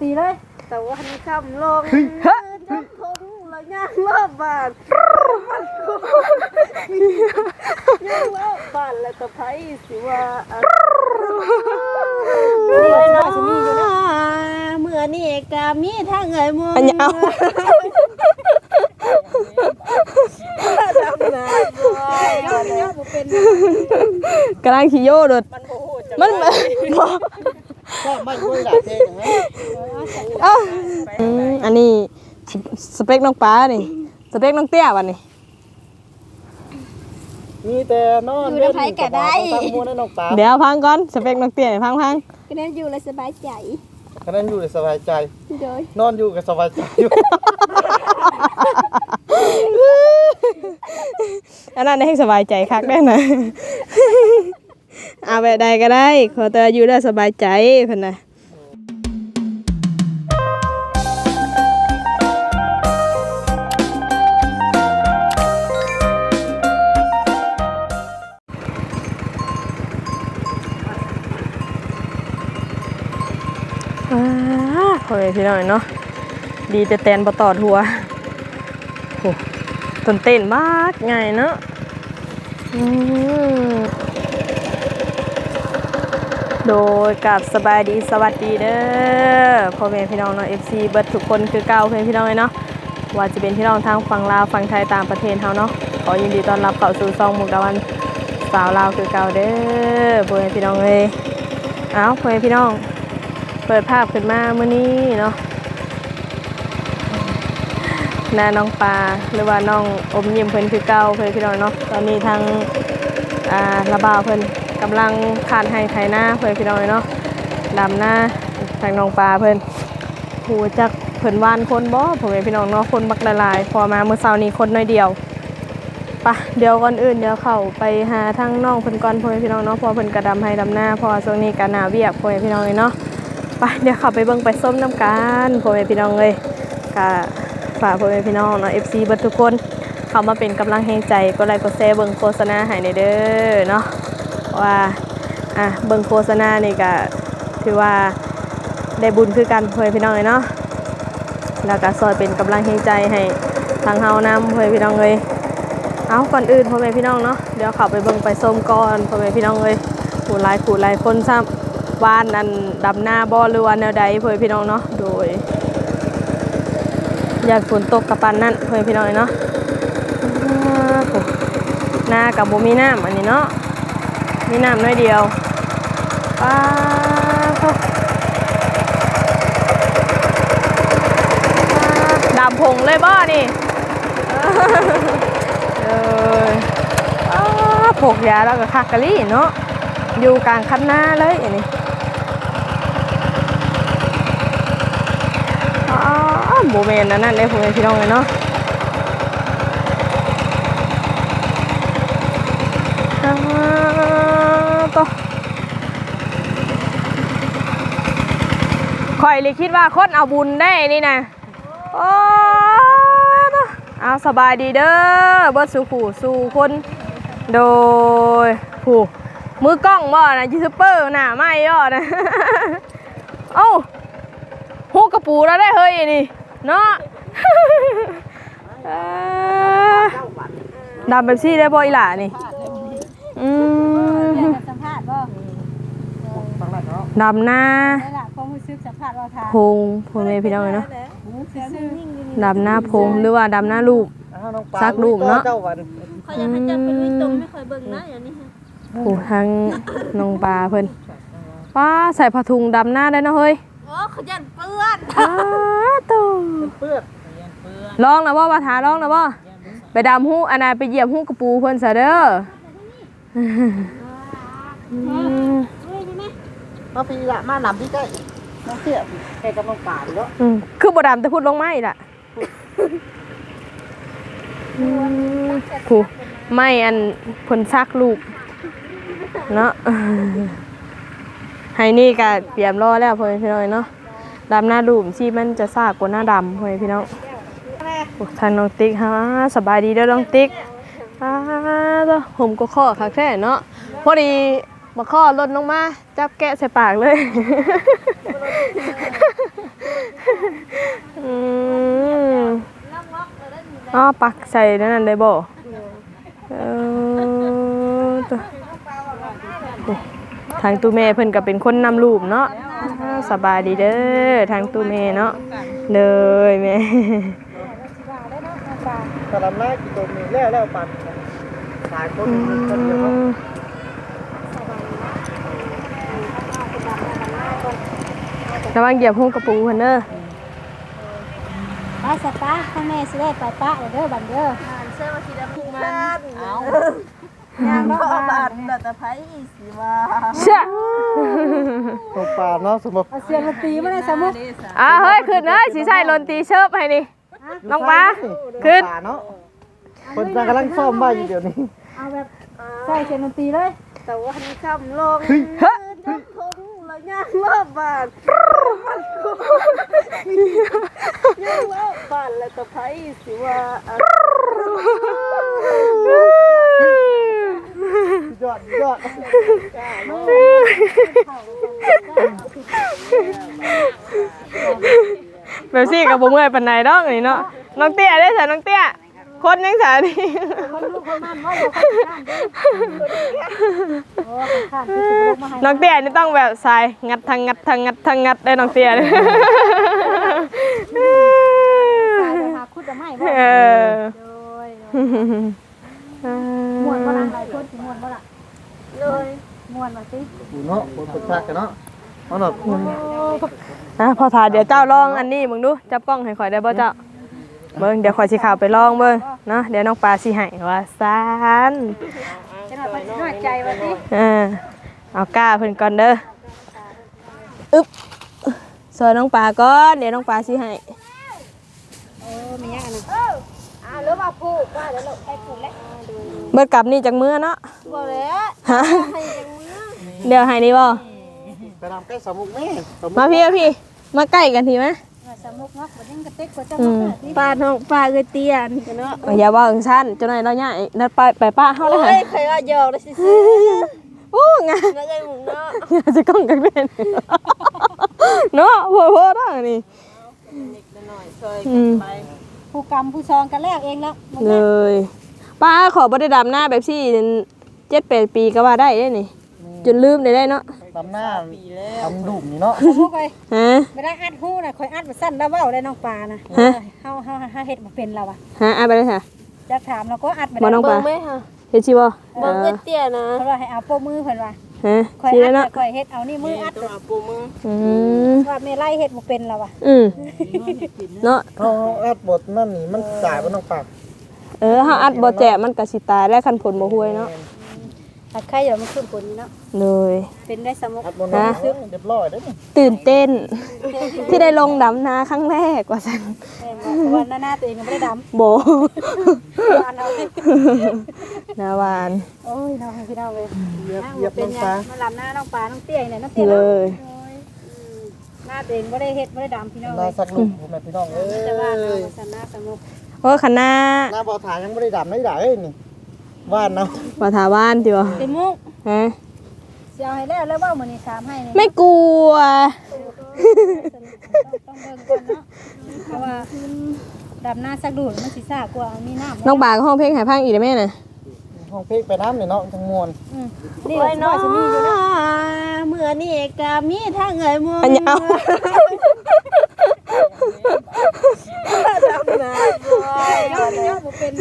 ตีเลย แต่วันคำลงเฮ้ยจำทงแล้วย่างรอบบ้านย่างรอบบ้านแล้วก็ไผสิว่าอะตีเลยน้อยสิมีอยู่นะเมื่อนี่กามีทางเอ่ยมองอันยาวดำน้ำบ่อยดำน้ำบ่เป็นกำลังขี่โย่โดดมันโอ้โหจะมันบ่ ก็ไม่คุยหลายเพลงนะเอ้าอืมอันนี้สสเปคน้องป้านี่สเปคน้องเตี้ยวันนี้มีแต่นอนเล่นกับตั้งมัวในนกปลาเดี๋ยวพังก่อนสเปคน้องเตี้ยนี่พังพังก็นั้นอยู่เลยสบายใจขณะอยู่สบายใจ โดยนอนอยู่กับสบายใจอยู่อันนั้นให้สบายใจคักได้นะ เอาแบบใดก็ได้ ขอแต่อยู่ได้สบายใจเพิ่นน่ะอ่าขอให้พี่น้อยเนาะดีแต่แตนบ่ตอดหัวโอ้ต้นเต้นมากไงเนาะอืม โดยกับสบายดีสวัสดีเด้อพ่อแม่พี่น้องเนาะ FC เบิดทุกคนคือเก่าเพื่อนพี่น้องเลยเนาะว่าจะเป็นพี่น้องทางฝั่งลาวฝั่งไทยต่างประเทศเฮาเนาะขอยินดีต้อนรับเข้าสู่ซองมุกดาวันสาวลาวคือเก่าเด้อพ่อแม่พี่น้องเลยเอ้าพ่อแม่พี่น้อง เปิดภาพขึ้นมาเมื่อนี้เนาะหน้าน้องปลาหรือว่าน้องอมยิ้มเพิ่นคือเก่าเพิ่อนพี่น้องเนาะตอนนี้ทางอ่าระบาวเพิ่น กำลังผ่านให้ไถหน้าเพิ่อนพี่น้องเนาะดำหน้าทางน้องปลาเพิ่นหูจักเพิ่นวานคนบ่ผมเป็นพี่น้องเนาะคนบักละลาย พอมาเมื่อเช้านี้คนน้อยเดียวปะเดี๋ยวก่อนอื่นเดี๋ยวเข้าไปหาทางน้องเพิ่นก่อนพ่อแม่พี่น้องเนาะพอเพิ่นกระดำให้ดำหน้าพอช่วงนี้ก็หน้าเวียกพ่อแม่พี่น้องเลยเนาะไปเดี๋ยวเข้าไปเบิ่งไปส้มน้ำกันพ่อแม่พี่น้องเลยก็ฝากเพื่อแม่พี่น้องเนาะ FC เบิดทุกคนเข้ามาเป็นกำลังแห่งใจก็ไลค์ก็แชร์เบิ่งโฆษณาให้ในเด้อเนาะ ว่าอะเบิ่งโฆษณานี่ก็ถือว่าได้บุญคือกันพ่อแม่พี่น้องเลยเนาะแล้วก็ซอยเป็นกำลังแห่งใจให้ทางเฮานำพ่อแม่พี่น้องเลยเอาก่อนอื่นพ่อแม่พี่น้องเนาะเดี๋ยวขับไปเบิ่งไปส้มก่อนพ่อแม่พี่น้องเลยผู้หลายผู้หลายคนซ้ำบ้านอันดำหน้าบ่หรือว่าแนวใดพ่อแม่พี่น้องเนาะโดยอยากฝนตกกับปันนั่นเพื่อนพี่น้องเลยเนาะหน้ากับบ่มีน้ำอันนี้เนาะ มีน้ำน้อยเดียวป้าโถ่ดำพงเลยบ่นี่เอออ้าผกยาแล้วก็คักะลี่เนาะอยู่กลางคันหน้าเลยอันนี้อ๋อโมเมนต์นั้นนั่นเลยผมเป็นพี่น้องเลยเนาะอ่าต่อ คอยเลยคิดว่าคนเอาบุญได้นี่นะโอ้ต่อเอาสบายดีเด้อเบิดสู่ผู้สู่คน โดยผู้มือกล้องบ่นะยูทูบเบอร์หน้าไม่ย่อนะเอ้าฮูกกระปูแล้วได้เฮ้ยนี่เนาะเอ่อดำแบบซี่ได้บ่อีหล่านี่อืมสัมภาษณ์บ่ดำหน้า ได้ล่ะความรู้สึกสัมภาษณ์ว่าทางพงพงเลยพี่น้องเนาะซื่อดำหน้าพงหรือว่าดำหน้าลูก ซักรูปเนาะ เจ้าวันเขาอยากให้เจับเป็นวิตรงไม่ค่อยเบิ่งนะอย่างนี้ฮะโอ้ทางน้องปลาเพิ่นป้าใส่ผ้าถุงดำหน้าได้เนาะเฮ้ยโอ้เขายันเปื้อนอ้าตัวเปื้อนลองนะบ่ว่าทาลองนะบ่ไปดำหูอันน่ะไปเหยียบหูกระปูเพิ่นซะเด้ออืมมาปีละมาหนำที่ใกล้ มาเสียแค่กำลังป่าเนาะอืมคือบดำแต่พูดลงไม่ล่ะอืมผู้ไม่อันผลซักลูกเนาะให้นี่ก็เตรียมรอแล้วพ่อแม่พี่น้องเนาะดำหน้าดูมชีมันจะซากกว่าหน้าดำพ่อแม่พี่น้องโอ้ทางน้องติ๊กฮะสบายดีเด้อน้องติ๊กอ้าตัวผมก็ข้อคักแท้เนาะพอดี มาข้อลดลงมา จับแกะใส่ปากเลยอืมอ๋อปักใส่นั่นนั่ได้บ่ออทางตูเมเพิ่นก็เป็นคนนำรูปเนาะสบายดีเด้อทางตูเมเนาะเลยแม่ตลาดแรกตัวนี้แล้วแล้วปันสายคนคนเดียว ระวังเหยียบหูกระปูเพิ่นเด้อไปสตาร์ข้างในสิได้ไปปะเด้อบันเด้อเอาย่างเนาะก็บ้าบานดแต่ไผสิว่าเชื่อตรงปลาเนาะสมมติเอาเสียงดนตรีมาได้สมุกอ่าเฮ้ยขึ้นเอ้ยสิใส่ลนตีเชิบให้นี่น้องปลาขึ้นปลาเนาะคนกำลังซ่อมบ้านอยู่เดี๋ยวนี้เอาแบบใส่เสียงดนตรีเลยแต่ว่าหันคำลงเฮ้ยจับทงแล้วย่างรอบบานย่างรอ บบานแล้วก็ไผสิว่าอันยอดยอดแบบซี่กับบ่เมื่อยปานใดดอกนี่เนาะน้องเตี้ยได้อจ้ะน้องเตี้ยคนยังสาดีคนลูกคนมันว่าเราคนข้านเด้อโอ้คนข้านที่สิบลูกมาให้น้องเตี้ยนี่ต้องแบบสายงัดทางงัดทางงัดทางงัดได้น้องเตี้ยเลยไปหาคุดจะไม่บ่ เออโดยม่วนบ่ล่ะหลายคนสิม่วนบ่ล่ะเลยม่วนว่าสิดูเนาะคนฝึกทักกันเนาะเอาหน่อยอะพอถ่ายเดี๋ยวเจ้าลองอันนี้มึงดูจับกล้องให้ข่อยได้บ่เจ้าเบิ่งเดี๋ยวข่อยสิเข่าวไปลองเบิ่งเนาะเดี๋ยวน้องปลาสิให้ว่าซานจะน่าไปน้อยใจว่าสิเออเอาก้าเพิ่นก่อนเด้ออึ๊บซอยน้องปลาก่อนเดี๋ยวน้องปลาสิให้โอ้มีหยังอันนั้นเอออ่าหรือว่าปลูกว่าเดี๋ยวเราไปปลูกแล้วเบิดกลับนี่จากมื้อเนาะบ่แล้วฮะให้จังมื้อเดี๋ยวให้นี่บ่ไปทำใกล้สมุกแม่สมุกมาพี่มาพี่ มาใกล้กันทีไหมว่าสมุกเนาะบ่ยังกระเต็กกว่าจะอืมามสิปลาน้องปลาเอ้ยเตี้ยนี่กันเนาะอย่าว่าถึงชั้นเจ้านายเราเนี่ยนัดไปไปป้าเฮาเลยโอ้ค่ะยใครว่าหยอกได้ซื่อโอ้งานๆแล้วไอ้หมูเนาะอยากจะกล้องกันเป็นเนาะโหโหได้นี่ อืมผู้กรรมผู้ชองกันแล้วเองแล้วเลยป้าขอบ่ได้ดำหน้าแบบซี่เจ็ดแปดปีก็ว่าได้เด้นี่จนลืมได้ได้เนาะทำหน้าทำดุ่มนี่เนาะสมุกเอ้ยฮะ ไม่ได้อัดหูน่ะคอยอัดมาสั้นแล้วเว้าได้น้องปลานะฮะ เฮาเฮาเฮาเฮ็ดบ่เป็นเราอะฮะเอาไปเลยค่ะจะถามเราก็อัดมาบ่น้องได้ปลาเบิ่งไหมค่ะเฮ็ดชิบ่เบิ่งเอ้ยเตี้ยนะ เพราะว่าให้เอาโปะมือเพิ่นว่า ฮะคอยสิอัได้ดเนาะคอยเฮ็ดเอานี่มืออัดตัวปูมืออืมว่าแม่ไล่เฮ็ดบ่เป็นเราอะอืมเนาะเขาอัดบทนั่นนี่มันจ่ายบนน้องปากเออถ้าอัดบ่แจะมันก็สิตายได้คันผลบ่ห่วยเนาะ แต่ใครอย่ามาขึ้นผลนี้เนาะเลยเป็นได้สมุกอัดบนน้องซึ้งเรียบร้อยได้นี่ตื่นเต้น ที่ได้ลงดำนาครั้งแรกว่าซั่นแม่นบ่เพราะว่าหน้าหน้าตัวเองก็ไม่ได้ดำโบวานเอาสินาวานโอ้ยน้องพี่น้องเลยเหยียบนั่งเหยียบเป็น้นองหปยัลางมาลำหน้าน้องปลาน้องเตี้ยเนี่ยน้องเตี้ยเลเนาะยหน้าตัวเองบ่ได้เฮ็ดบ่ได้ดำพี่น้องเลนายสักลูกผมแม่พี่น้องเอ้แต่ว่าเรายสันหน้าสมุกโอ้คันหน้าหน้าบ่อถ่ายยังไม่ได้ดำไม่ได้เอ้ยนี่ ว่านเนาะว่าถาว่านติบ่เป็นมุกฮะสิเอาให้แล้วแล้วเว้ามื้อนี้ถามให้นี่ไม่กลัว ต้องเบิ่งก่อนเนาะเพราะว่าดำหน้าสักดูดมันสิซ่ากว่ามีน้ำน้องปากห้องเพลงหายพังอีกได้ไหมน่ะห้องเพลงไปน้ำเนี่ยเนาะทั้งมวลอืมนี่โอ้ก็ยน้อเนาะยสิมีอยู่เนาะเมื่อนี่กามีทางเอ้ยมืออันนี้เอาดำน้ำบ่อยเนาะเนาะ บ่เป็น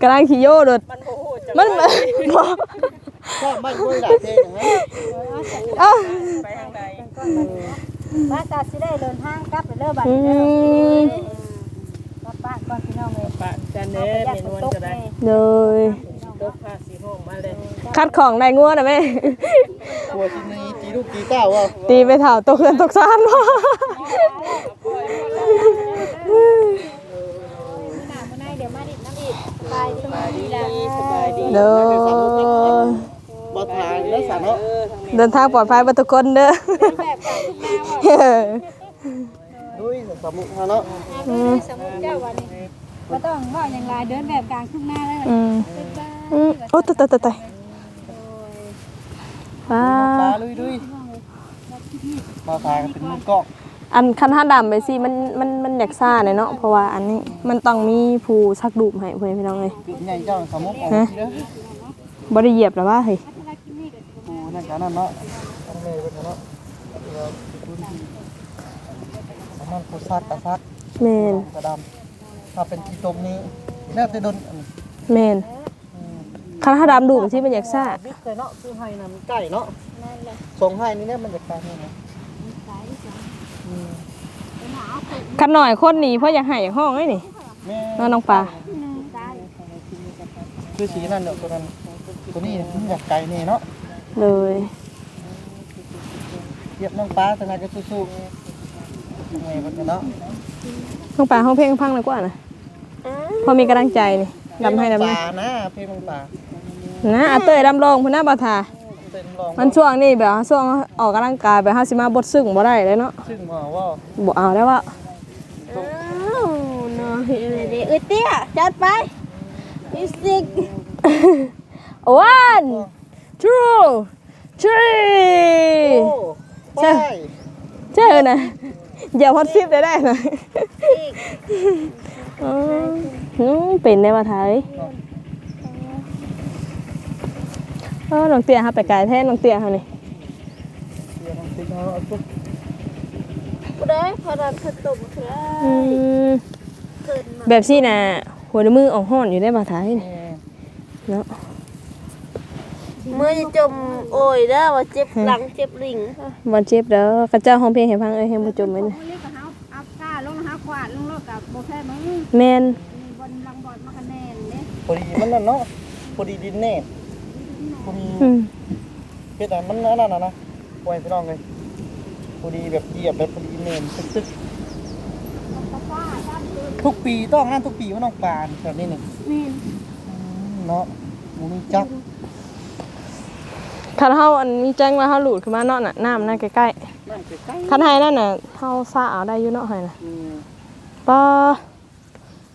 กำลังขี่โย่โดดมันบ่ฮู้จักมันบ่ชอบบ้านคุยหลายเพลงอย่างนั้นเอ้าไปทางใดว่าตาสิได้เดินทางกลับไปเด้อบัดอืนี้เด้อมกลับบ้านก่อนพี่น้องเลยปะกันเด้เอาอไปยัดเมนวนตกก็ได้แม่เลยตกผ้าสีห้องมาเลยคัดของได้งัวน่ะแม่ กลัวชินีจีลูกจีเต้าว่าตีไปเถ่าตกเรือนตกซานบ่มื้อหน้ามื้อในเดี๋ยวมาดิน้ำอีกสบายดีสบายดี สบายดี เด้อบ่อถ่ายแล้วสาเนาะเดินทางปลอดภัยบ่ทุกคนเด้อแบบการทุกแนวอะเออด้วยสมุกเนาะอ่าสมุกเจ้าวันนี้บ่ต้องว่าอย่างไรเดินแบบกลางทุ่งนาเลยอืมอืมโอ้ตายตายตายตายว้าปลาลุยลุยบ่อถ่ายก็เป็นมือกล้ องอันคันถ้าดำไปสิมันมันมันอยากซ่าเลยเนาะเพราะว่าอันนี้มันต้องมีผู้ชักดูมให้เพื่อนพี่น้องเลยปิดใหญ่เจ้าสมุกออกฮะเด้อบ่ได้เหยียบแล้วว่าเฮ้ยปูนั่นกันนั่นเนาะอันนี้เป็นเนาะเราปูนอันนั้นปูซักกระซักแมนกระดำถ้าเป็นกีตมนี้แน่จะโดนอันนี้แมนคันถ้าดำดูมสิมันอยากซ่าบิ๊กเลยเนาะซื้อให้นะมันใกล้เนาะส่งให้นี่เนี่ยมันจะไกลนี่นะอืม คันหน่อยคนหนีเพราะอยากให้อยากห้องไอ้นี่แม่เนาะน้องปลาคือสีนั่นเนาะตัวนั้นตัวนี้มันอยากไกลนี่เนาะเลยเหยียบน้องปลาตัวนั้นก็สู้ๆทำไงกันเนาะน้องปลาห้องเพลงพังเลยกว่านะพอมีกำลังใจนี่ดำให้ดำปให้ลานะเพลงน้องปลานะอาเตยดำลงพุ่นหน้าบาทา เป็นรองมันช่วงนี้แบบว่าช่วงออกกำลังกายแบบห้าสิมาบดซึ่งบ่ได้เลยเนาะซึ่งมาว่าบ่เอาแล้วว่าอ้าวเนาะเฮ้ยเด้อเอ้ยเตี้ยจัดไปมิวสิก one two three โอ้ใช่ใช่เจอนะอย่าฮอตซิปได้ได้นะอืมอืมเป็นได้มาไทย เออน้องเตี้ยครับไปไกลแท้น้องเตี้ยเขานี่เดี๋ยวน้องติ๊กเอาเอาปุ๊บบ่ได้พอดันขตุ่มครับอืมเกินมาแบบซี่นะหัวมือออกห้อนอยู่ได้มาไทยนี่แม่เนาะเมื่อจะจมโอ้ยเด้อว่าเจ็บหลังเจ็บหลิงวันเจ็บเด้อกระเจ้าห้องเพลงให้ฟังเอ้ยให้บ่จมไว้นะเรียกกับเฮาอัพก้าลงหาขวาดลงรถกับโบแค่มึงแม่นมีบอลลังบอลมาคะแนนเด้พอดีมันนั่นเนาะพอดีดินแน่ พอดีอืมเพชรอะมันนั่นน่ะนะปล่อยพี่น้องเลยพอดีแบบเหยียบแบบพอดีเน่นตึ๊กๆทุกปีต้องนั่นทุกปีว่าน้องปลาแบบนี้นี่นี่อืมเนาะหมูนี่จักคันเฮาอันนี้แจ้งว่าเฮาหลุดขึ้นมาเนาะน่ะน้ำน่ะใกล้นั่นใกล้ๆคันให้นั่นน่ะเฮาซ่าเอาได้อยู่เนาะให้น่ะๆอืมป้า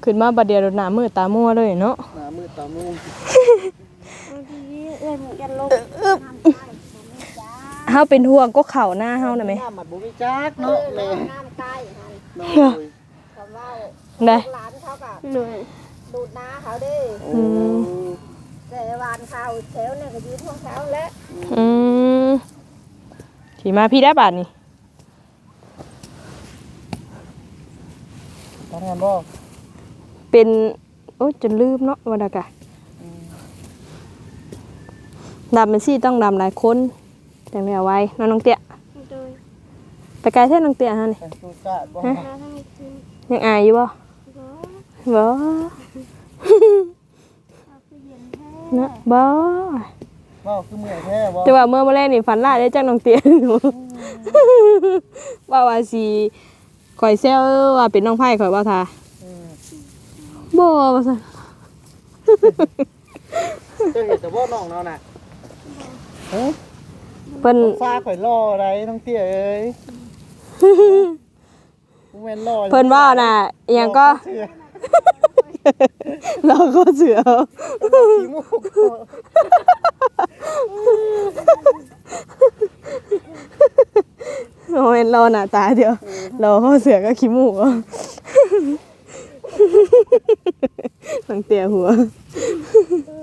ขึ้นมาบัดเดียวโดนหน้ามืดตามัวเลยเนาะหน้ามืดตามูบางที เอ้ยมันกันลงเฮาเป็นห่วงก็เข่าหน้าเฮาน่ะแหมหน้าหมัดบุมิจักเนาะแม่น้ำใต้หันน้อยคำว่าได้หลานเขากับหน่อยดูดน้าเขาดิอืมแต่วานเขาแถวเนี่ยก็ยืนพวกเขาแล้วอืมขี่มาพี่ได้บาทนี่ทำงานบ่เป็น โอ้ยจนลืมเนาะว่าดากะ ดำเป็นซี่ต้องดำหลายคนแต่ไม่เอาไว้เน้องน้องเตี้ยโดยไปไกลแท้น้องเตี้ยฮะนี่แต่ชูกาดบ่มาทั้งคืนยังอายอยู่บ่บ่เนาะบ่ว่าคือเมื่อยแท้บ่แต่ว่าเมื่อมาแรกนี่ฝันร้ายได้จากน้องเตี้ยหนูว่าว่าสิข่อยแซวว่าเป็นน้องไผ่ข่อยว่าทาอืมบ่ว่าซั่นเจ้าเห็นแต่ว่าน้องเราน่ะ ฮะเพิ่นฟ้าข่อยรออะไรน้องเตี้ยเอ้ยกูแม่นรอเพิ่นว่าน่ะอหยังก็ เชื่อเราก็เสือขี้มูกโอ้ยเราหน้าตาเดียว เราก็เสือก็ขี้มูกตั้งเตียหัวถ้า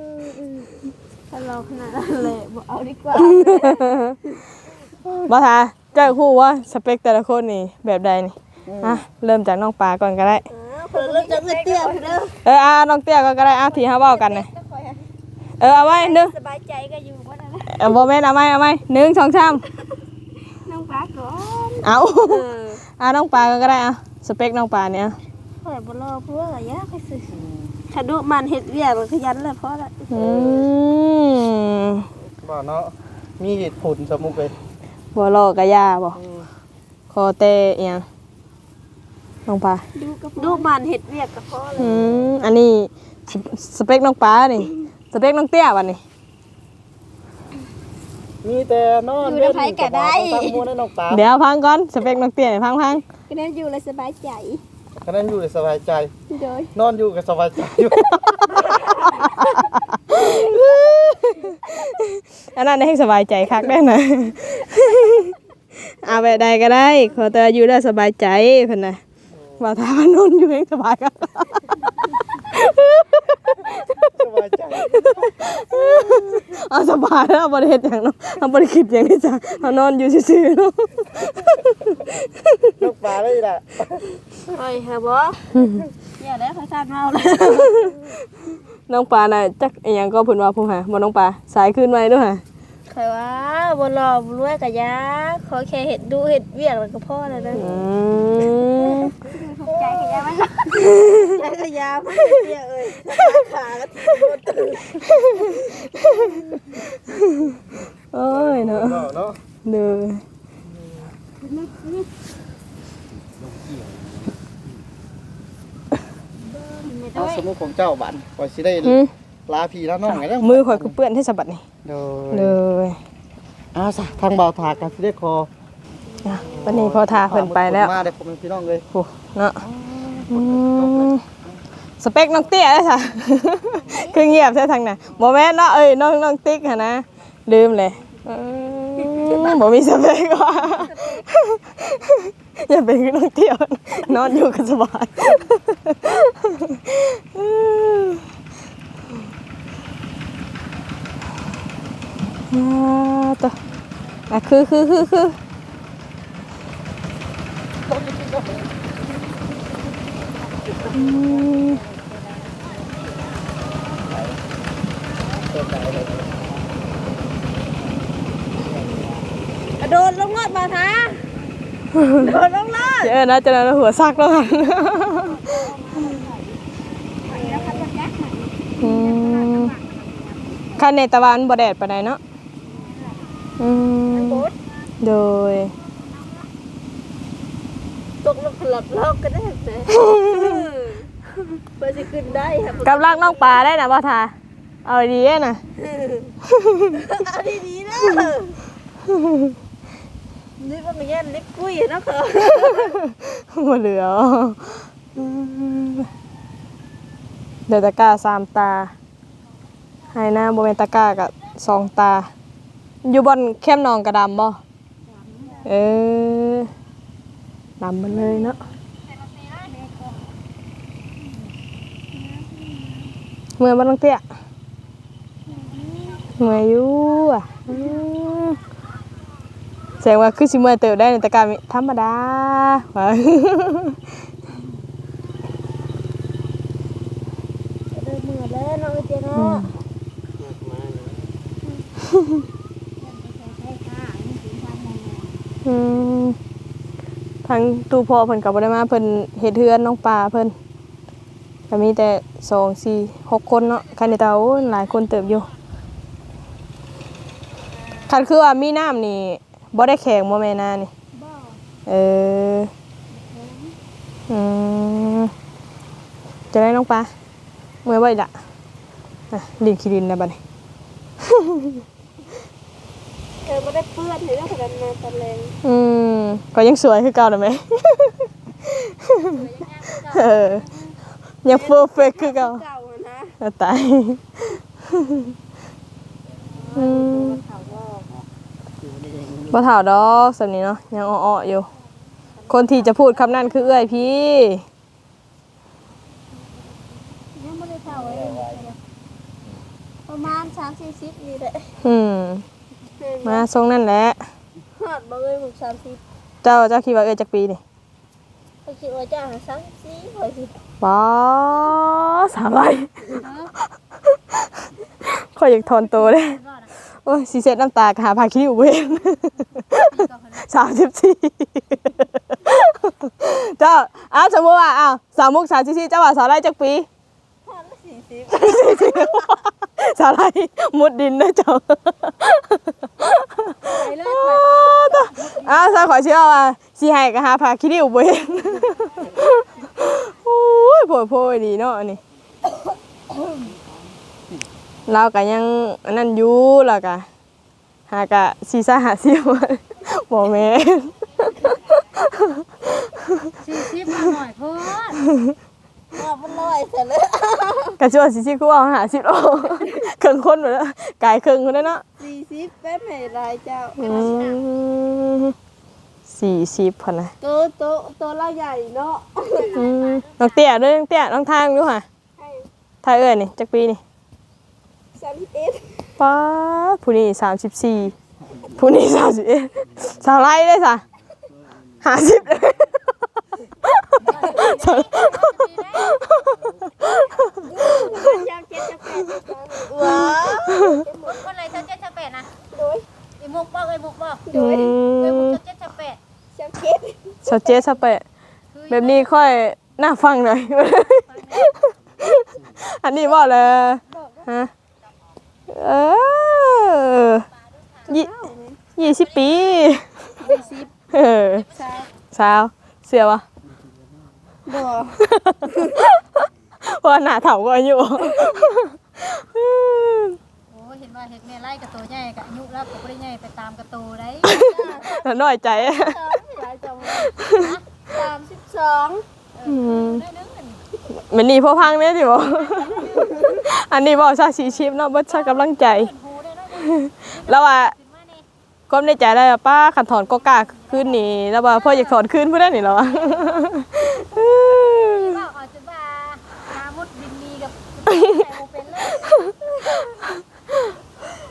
เราขนาดนั้นเลยบ่เอาดีกว่าบ่ทาเจ้าคู่ว่าสเปคแต่ละคนนี่แบบใดนี่อะเริ่มจากน้องปลาก่อนก็ได้ เพิ่นเริ่มจากเอ้ยเตี้ยเด้อเอออะน้องเตี้ยก็ก็ได้อะที่เฮาเว้ากันน่ะเออเอาไว้หนึ่งสบายใจก็อยู่บ่นั่นนะเออบ่แม่นเอาไว้เอาไว้หนึ่งสองสามน้องปลาก่อนเอาเอออะน้องปลาก็ได้อะสเปคน้องปลาเนี่ยเปิดบ่รอเพื่ออะไรยะไปซื้อ ถ้าดูมันเฮ็ดเวียกแล้วขยันแล้วพอละอืมบ่เนาะมีเหตุผลสมุกเลยบ่รอกะยาบ่คอเตอีหยังน้องปลาดูมันเฮ็ดเวียกก็พอละอืมอันนี้สสเปคน้องปลานี่สเปคน้องเตี้ยบัดนี้มีแต่นอนเล่นกับน้องตั้งมูนให้น้องปลาเดี๋ยวพังก่อนสเปคน้องเตี้ยนี่พังพัง ก็นั้นอยู่เลยสบายใจ ขณะนั้นอยู่สบายใจ โดยนอนอยู่กับสบายใจอยู่ อันนั้นให้สบายใจคักได้นะ เอาแบบใดก็ได้ ขอแต่อยู่ได้สบายใจเพิ่นน่ะว่าถ้ามันนอนอยู่เองสบายก็ สบายใจเอาสบายแล้วบ่ได้เฮ็ดหยังเนาะเอาบ่ได้คิดหยังนี่จ้ะเอานอนอยู่ซื่อๆเนาะลูกปลาเลยล่ะไปหาบ่อย่าได้ค่อยสั่นเมาเลยน้องปลาน่ะจักอีหยังก็เพิ่นว่าผู้หาบ่น้องปลาสายขึ้นไว้เด้วยค่ะใครว่าบ่รอบ่รวยกะยาขอแค่เฮ็ดดูเฮ็ดเวียกแล้วก็พอแล้วนะอืมใจขยะมันใจกะยาไม่เวียกเอ้ยขาก็ทิ้งบ่ตื่น โอ้ยเนาะเนาะเนาะเด้อเอาสมุกของเจ้าบันก่อนสิได้หืมลาพี่แล้วน้องไงแล้วมือข่อยคือเปื้อนที่สะบัดนี่โดเลยยอ้าวซะทางเบาถากันสิได้คออะวันนี้พอทาเพิ่นไปแล้วมาได้ผมเป็นพี่น้องเลยโอ้เนาะอืม สเปคน้องเตี้ยเลยค่ะ คือเงียบใช่ทางน่ะบ่แม่นเนาะเอ้ยน้องน้องติ๊กหั่นนะลืมเลยอืมบ่มีสเปคว่ะอย่าเป็นคือน้องเตี้ยนอนอยู่กันสบายอ่าต่ออะคือคือคือคืออืม โดนลงรถมาท้า โดนลงรถเดี๋ยวนะจะนั้นหัวซักแล้วกันอืมคันในตะวันบ่แดดปานใดเนาะอืมโดยตกลงหลับลอกก็ได้แต่เพื่อจะขึ้นได้ค่ะกำลังน้องปลาได้นะบ่ทาเอาดีๆนะเอาดีๆนะ นี่ว่ามันแย่นเล็กกุ้ยนะค่ะบ่เหลือเดี๋ยวตะกร้าสามตาให้หน้าบ่แม่นตะกร้ากับสองตา อยู่บนเข้มนองกระดำบ่เออดำมันเลยเนาะเมื่อบ้านลงเตี้ยเมื่อยอยู่อะ แสดงว่าคือสิเมื่อเติบได้ในตะกามิธรรมดาว่ะเดินมือแล้วน้องเจเนาะอืมทางตู้พ่อเพิ่นกับบ่ได้มาเพิ่นเฮ็ดเฮือนน้องปลาเพิ่นก็มีแต่สองสี่หกคนเนาะคันในเตาหลายคนเติบอยู่คันคือว่ามีน้ำนี่ บ่ได้แข็งบ่แม่นานี่เอออืมจะได้น้องปลาเมื่อไว้ละอะดินขี้ดินนะบัดนี้เธอไม่ได้เปื้อนเลยนะขนาดมาตอนแรงอืมก็ยังสวยคือเก่านะไหมเออยังเฟอร์เฟกคือเก่าเก่าอะนะเอาตายอืม บ่ถาวดอกสำนี้เนาะยังอ้อๆอยู่ คนที่จะพูดคำนั้นคือเอื้อยพี่ยังไม่ได้เท่าเลยประมาณสามสี่สิบนี่แหละอืมมาทรงนั่นแหละหอดบ่เลยหมกสามสิบเจ้าเจ้าคิดว่าเอ้ยจักปีนี่เขาคิดว่าจะหาสามสี่คอยสิป๊าสามไรข่อยอยากถอนตัวเลย โอ้ยสีเซ็ตน้ำตากหาพาคิวเวนสามสิบสี่เจ้าอ้าวสมมติว่าอ้าวสามมุกสามสิบสี่เจ้าว่าสาวไร่จักปีหอดละสี่สิบสี่สิบสาวไร่มุดดินนะเจ้าไปเลยอ้าวสาวขอเชื่อว่าสีให้ก็หาพาคิวเวนโอ้ยโผล่โผล่ดีเนาะอันนี่ เราก็ยังอันนั้นอยู่แล้วก็หากะซีซ่าหาซิวบ่แม่นสี่สิบมาหน่อยเพิ่นหอดมันลอยเสร็จเลยกะชวนสิซิกูเอาหาสิบโลเครื่องคนหมดแล้วกายเครื่องคนนั้นเนาะสี่สิบแป๊บไหนลายเจ้าอืมสี่สิบพอนะตัวตัวตัวเราใหญ่เนาะอืมน้องเตี้ยเด้วยน้องเตี้ยน้องทางดูค่ะทายเอ้ยนี่จักปีนี่ สามสิบเอ็ดป้าดผู้นี้สามสิบสี่ผู้นี้สามสิบเอ็ดสาวไล่ได้สะห้าสิบเลยยามเจ็ดจะแปดว้าวคนไหนเจ้าเจ็ดชาเป็ดนะโดยไอ้มุกบอกไอ้มุกบอกอืไอ้มุกมเจ้าเจ็ดชาเป็ดสามเจ็ดสาวเจ๊สาวเปะแบบนี้ค่อยน่าฟังหน่อย อันนี้บอกเลยฮะ เออยี่ยี่สิบปียี่สิบเออใช่สาวเสียวะบ่ว่าหน้าเถ่าก็อายุโอ้เห็นว่าเห็ดแม่ไล่กับตัวใหญ่กับอายุแล้วก็ไม่ได้ใหญ่ไปตามกับตัวได้น้อยใจหลายจังสามสิบสองอืมได้นึงอันมันนี่พอพังเนี่ยจิบ อันนี้บอกชาสีชิปเนาะบัชากำลังใจหูได้แล้วแล้วว่าขึ้นมานี่ก้มในใจได้ว่าป้าขันถอนก็กล้าขึ้นนี่แล้วว่าพ่ออยากถอนขึ้นเพื่อนนี่แล้ววะว่าอาจจะว่ามามุดบินมีกับใส่โมเป็นเลย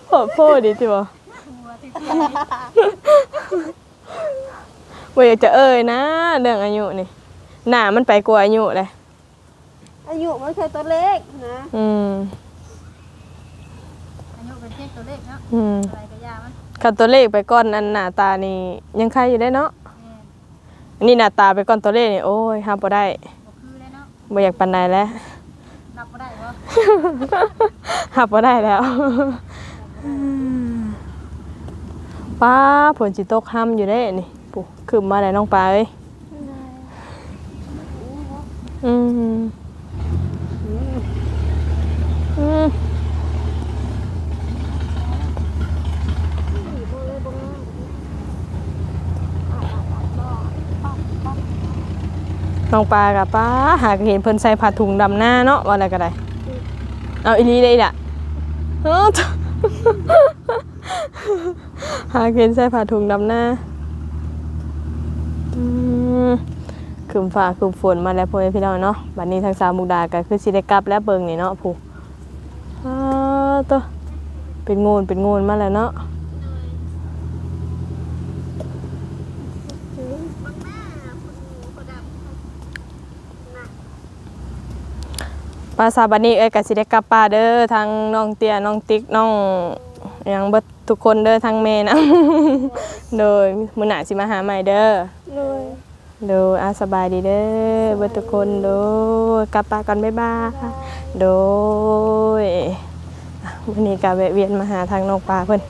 โอ้พ่อดีจิบหัวที่ว่าอยากจะเอ่ยนะ เรื่องอายุนี่หน้ามันไปกว่าอายุเลย อายุไม่ใช่ตัวเล็กนะอืมอายุเป็นเพียงตัวเลขเนาะอืมอะไรก็ยามันขันตัวเลขไปก้อนอันหน้าตานี่ยังใครอยู่ได้เนาะแม่อันนี้หน้าตาไปก้อนตัวเลขนี่โอ้ยห้ามบ่ได้บ่คือเลยเนาะบ่อยากปันใดแล้วรับบ่ได้บ่หับบ่ได้แล้วป้าผลจิตกห้ำอยู่ได้นี่ปุ๊ขึ้นมาได้น้องปลาเอ้ยอืมอืม น้องปลากับป้าหากเห็นเพิ่นใส่ผ้าถุงดำหน้าเนาะว่าอะไรก็ได้เอาอีหลีได้ละหาเกณฑ์ใส่ผ้าถุงดำหน้าคืมฟ้าคืมฝนมาแล้วพ่อพี่น้องเนาะบัดนี้ทางสาวมุกดาก็คือสิได้กลับแล้วเบิ่งนี่เนาะผู้ ตัวเป็นงูนเป็นงูนมาแล้วเนาะภาษาบัดนี้เอ้ยก็สิได้กลับป่าเด้อทางน้องเตี้ยน้องติ๊กน้องหยังเบิดทุกคนเด้อทางแม่นะโดยมื้อหน้าสิมาหาใหม่เด้อเลยโดยอาสบายดีเด้อเบิดทุกคนโดยกลับปากันบ๊ายบายโดยอะ วันนี้ก็แวะเวียนมาหาทางน้องปลาเพิ่น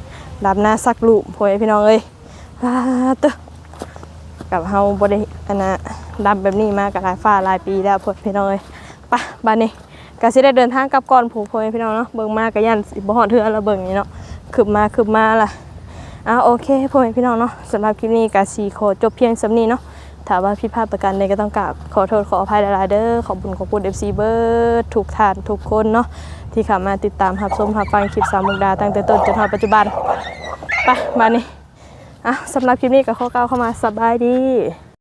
รับหน้าสักลูกพ่อพี่น้องเอ้ยปาเตอกับเฮาบ่ได้อันนะรับแบบนี้มากับหลายฟ้าหลายปีแล้วพ่อพี่น้องเอ้ยไปบัดนี้ก็สิได้เดินทางกลับก่อนผู้พ่อพี่น้องเนาะเบิ่งมาก็ยันสิบ่ฮอดเทื่อแล้วเบิ่งนี่เนาะขึ้นมาขึ้นมาล่ะอะโอเคพ่อพี่น้องเนาะสำหรับคลิปนี้ก็สิขอจบเพียงสำนี้เนาะถ้าว่าผิดพลาดประการใดก็ต้องกราบขอโทษขออภัยหลายๆเด้อขอบคุณขอบคุณ FC เบิร์ดทุกท่านทุกคนเนาะ ที่เข้ามาติดตามรับชมรับฟังคลิปสาวมุกดาตั้งแต่ต้นจนถึงปัจจุบันไปมานี่อะสำหรับคลิปนี้ก็ขอกล่าวเข้ามาสบายดี